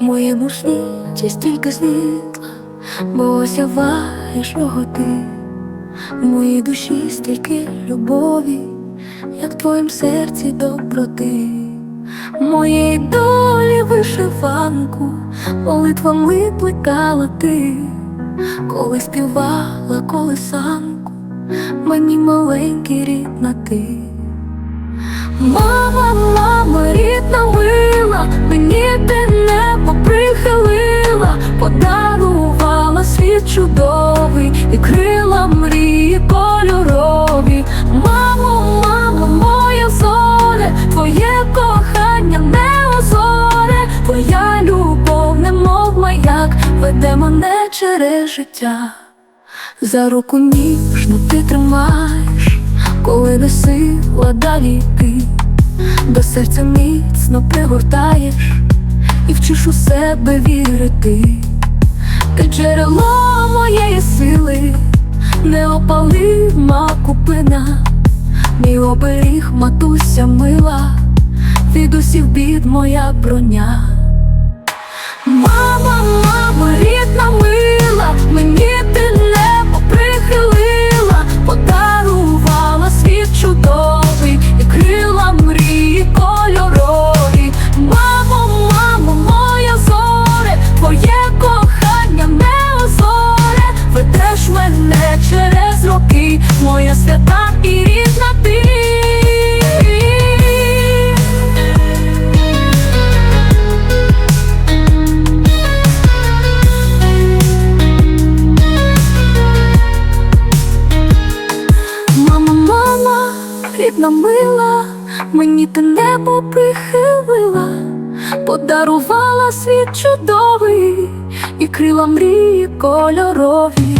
В моєму світі стільки світла, бо осяваєш ти. В моїй душі стільки любові, як в твоїм серці доброти. Моїй долі вишиванку, молитвами плекала ти, коли співала колесанку, мені маленький рідна ти. Мама, мама, рідна мила, мені ти веде мене через життя. За руку ніжно ти тримаєш, коли не сила далі йти, до серця міцно пригортаєш і вчиш у себе вірити. Ти джерело моєї сили, не опалима купина, мій оберіг, матуся мила, від усіх бід моя броня. Рідна мила, мені ти небо прихилила, подарувала світ чудовий і крила мрії кольорові.